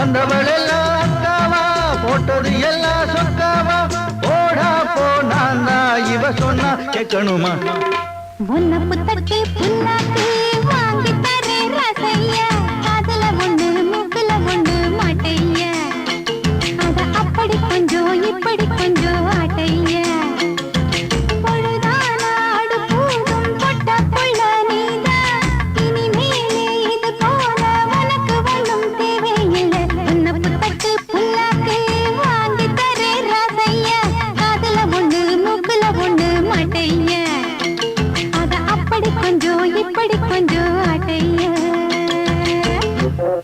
வந்தவள் எல்லாம் அக்காவா போட்டது எல்லாம் சொக்காவா போடா போனா இவ சொன்னா கேட்கணுமா? முன்ன புத்தக்கே வாங்கி தரேன் ரசையா.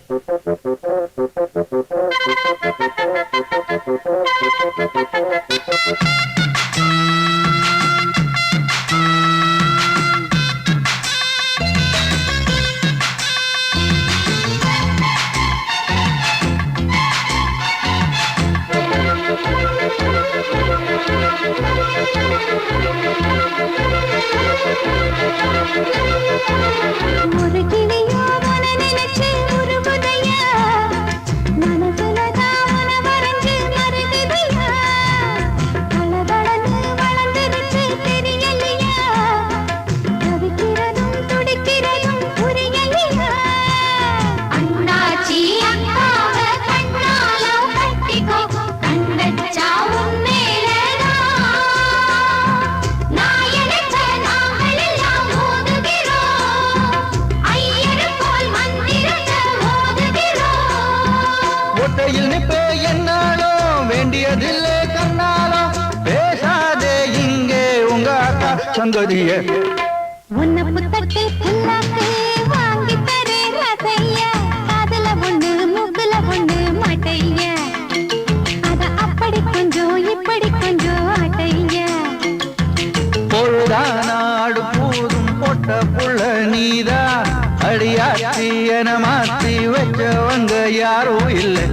Gracias. வார்த்தையில் நிப்பே என்னாலோ வேண்டியதில்லை கண்ணாலோ. பேசாதே இங்கே உங்க அக்கா சங்கதிய உன்னை புத்தகத்தை புல்லாக்கே ஆத்தி ஆத்தி என மாத்தி வச்சவங்க யாரும் இல்லை.